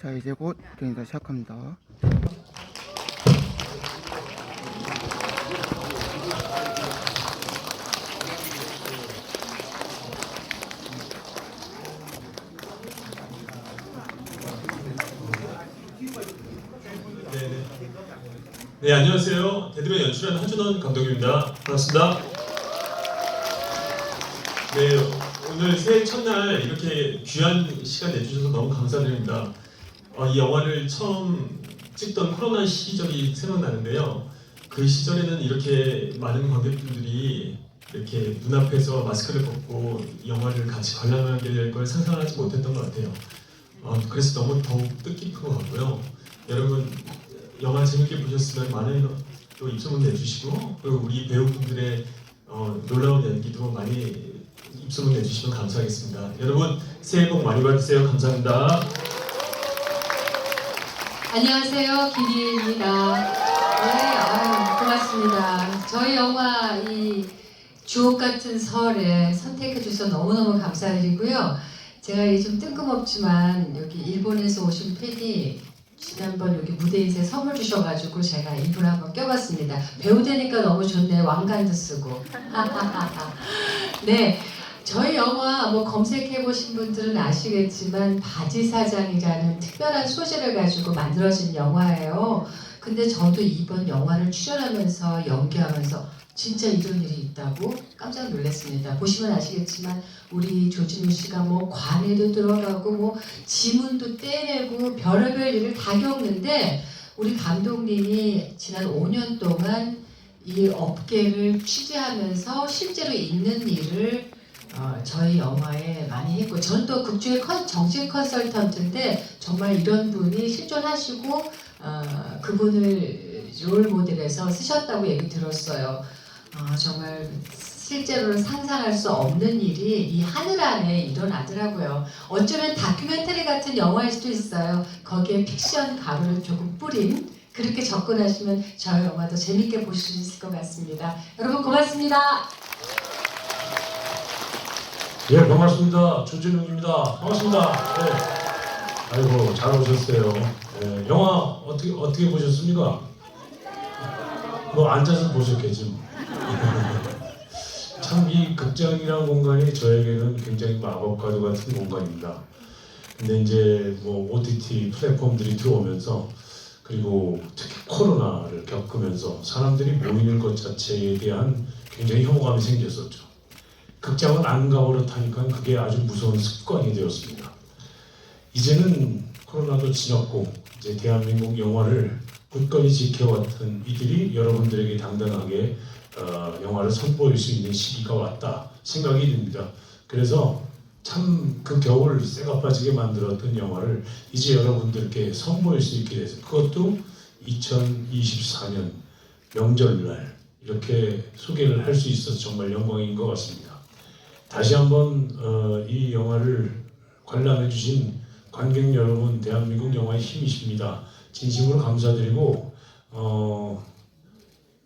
자 이제 곧 경기가 시작합니다. 네, 안녕하세요. 데드맨 연출한 하준원 감독입니다. 반갑습니다. 네, 오늘 새해 첫날 이렇게 귀한 시간 내주셔서 너무 감사드립니다. 어, 이 영화를 처음 찍던 코로나 시절이 생각나는데요. 그 시절에는 이렇게 많은 관객분들이 이렇게 눈앞에서 마스크를 벗고 영화를 같이 관람하게 될 걸 상상하지 못했던 것 같아요. 어, 그래서 너무 더욱 뜻깊은 것 같고요. 여러분 영화 재밌게 보셨으면 많은 또 입소문 내주시고 그리고 우리 배우분들의 어, 놀라운 연기도 많이 입소문 내주시면 감사하겠습니다. 여러분 새해 복 많이 받으세요. 감사합니다. 안녕하세요, 김희입니다. 네, 아유, 고맙습니다. 저희 영화 이 주옥 같은 설에 선택해 주셔서 너무너무 감사드리고요. 제가 이좀 뜬금없지만 여기 일본에서 오신 팬이 지난번 여기 무대에서 선물 주셔가지고 제가 일부러 한번 껴봤습니다. 배우 되니까 너무 좋네. 왕관도 쓰고. 네. 저희 영화 뭐 검색해 보신 분들은 아시겠지만 바지 사장이라는 특별한 소재를 가지고 만들어진 영화예요. 근데 저도 이번 영화를 출연하면서 연기하면서 진짜 이런 일이 있다고 깜짝 놀랐습니다. 보시면 아시겠지만 우리 조진우 씨가 뭐 관에도 들어가고 뭐 지문도 떼내고 별의별 일을 다 겪는데 우리 감독님이 지난 5년 동안 이 업계를 취재하면서 실제로 있는 일을 어, 저희 영화에 많이 했고 저는 또 극중의 컨, 정식 컨설턴트인데 정말 이런 분이 실존하시고 어, 그분을 롤 모델에서 쓰셨다고 얘기 들었어요. 어, 정말 실제로는 상상할 수 없는 일이 이 하늘 안에 일어나더라고요. 어쩌면 다큐멘터리 같은 영화일 수도 있어요. 거기에 픽션 가루를 조금 뿌린 그렇게 접근하시면 저희 영화도 재밌게 보실 수 있을 것 같습니다. 여러분 고맙습니다. 예, 반갑습니다. 조진웅입니다. 반갑습니다. 네. 아이고, 잘 오셨어요. 예, 영화 어떻게, 어떻게 보셨습니까? 뭐, 앉아서 보셨겠지. 뭐. 참, 이 극장이라는 공간이 저에게는 굉장히 마법과도 같은 공간입니다. 근데 이제 뭐, OTT 플랫폼들이 들어오면서 그리고 특히 코로나를 겪으면서 사람들이 모이는 것 자체에 대한 굉장히 혐오감이 생겼었죠. 극장은 안 가버릇하니까 그게 아주 무서운 습관이 되었습니다. 이제는 코로나도 지났고 이제 대한민국 영화를 굳건히 지켜왔던 이들이 여러분들에게 당당하게 어, 영화를 선보일 수 있는 시기가 왔다 생각이 듭니다. 그래서 참 그 겨울 쇠가 빠지게 만들었던 영화를 이제 여러분들께 선보일 수 있게 돼서 그것도 2024년 명절날 이렇게 소개를 할 수 있어서 정말 영광인 것 같습니다. 다시 한번 어, 이 영화를 관람해 주신 관객 여러분 대한민국 영화의 힘이십니다. 진심으로 감사드리고 어,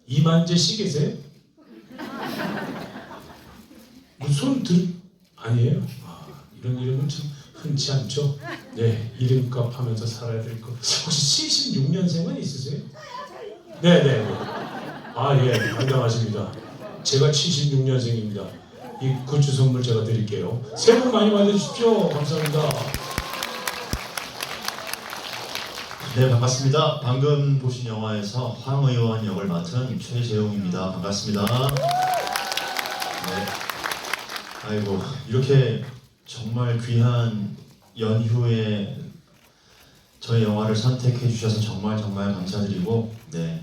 이만재 씨 계세요? 손 들... 아니에요? 아, 이런 이름은 참 흔치 않죠? 네, 이름값 하면서 살아야 될 거. 혹시 76년생은 있으세요? 네, 네. 네. 아, 예, 당당하십니다. 제가 76년생입니다. 이 굿즈 선물 제가 드릴게요. 새해 복 많이 받으십시오. 감사합니다. 네 반갑습니다. 방금 보신 영화에서 황 의원 역을 맡은 최재용입니다. 반갑습니다. 네. 아이고 이렇게 정말 귀한 연휴에 저희 영화를 선택해 주셔서 정말 정말 감사드리고 네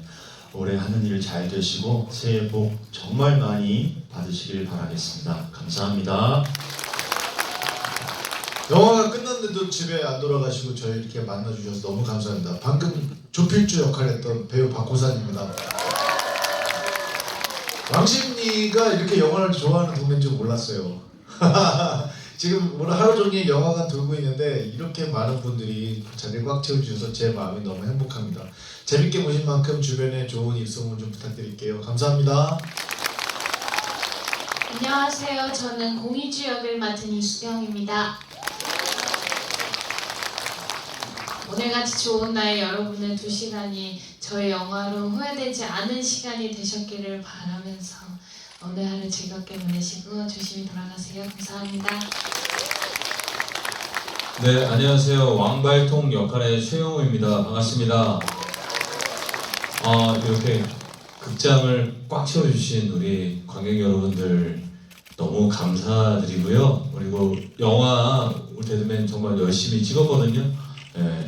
올해 하는 일 잘 되시고 새해 복 정말 많이 받으시길 바라겠습니다. 감사합니다. 영화가 끝났는데도 집에 안 돌아가시고 저희 이렇게 만나주셔서 너무 감사합니다. 방금 조필주 역할을 했던 배우 박호산입니다. 왕십리가 이렇게 영화를 좋아하는 동네인 줄 몰랐어요. 지금 오늘 하루 종일 영화관 돌고 있는데 이렇게 많은 분들이 자리를 꽉 채워주셔서 제 마음이 너무 행복합니다. 재밌게 보신 만큼 주변에 좋은 입소문 좀 부탁드릴게요. 감사합니다. 안녕하세요. 저는 공희주 역을 맡은 이수경입니다. 오늘같이 좋은 날 여러분의 두 시간이 저의 영화로 후회되지 않은 시간이 되셨기를 바라면서 오늘 하루 즐겁게 보내시고 조심히 돌아가세요. 감사합니다. 네, 안녕하세요. 왕발통 역할의 최영우입니다. 반갑습니다. 어, 이렇게 극장을 꽉 채워주신 우리 관객 여러분들 너무 감사드리고요. 그리고 영화 데드맨 정말 열심히 찍었거든요. 예,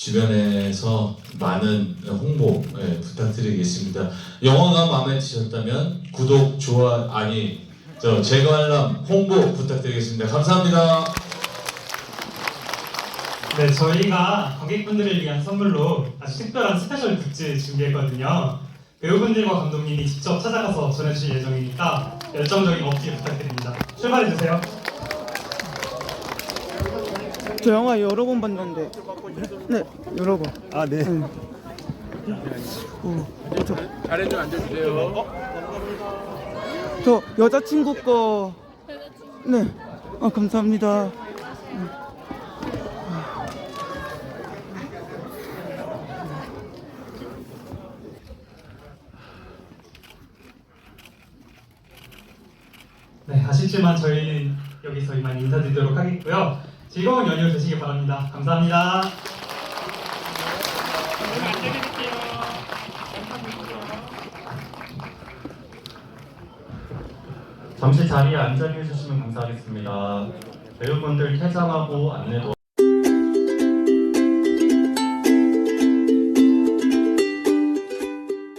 주변에서 많은 홍보 예, 부탁드리겠습니다. 영화가 마음에 드셨다면 구독, 좋아, 아니, 저 재관람 홍보 부탁드리겠습니다. 감사합니다. 네, 저희가 관객분들을 위한 선물로 아주 특별한 스페셜 굿즈 준비했거든요. 배우분들과 감독님이 직접 찾아가서 전해주실 예정이니까 열정적인 업기 부탁드립니다. 출발해주세요. 저 영화 여러 번 봤는데. 네, 여러 번. 아 네. 잘해줘 앉아주세요. 저 여자친구 거. 네. 아 감사합니다. 네, 아쉽지만 저희는 여기서 이만 인사드리도록 하겠고요. 즐거운 연휴 되시길 바랍니다. 감사합니다. 잠시 자리에 앉아 계시면 감사하겠습니다. 배우분들 퇴장하고 안내 도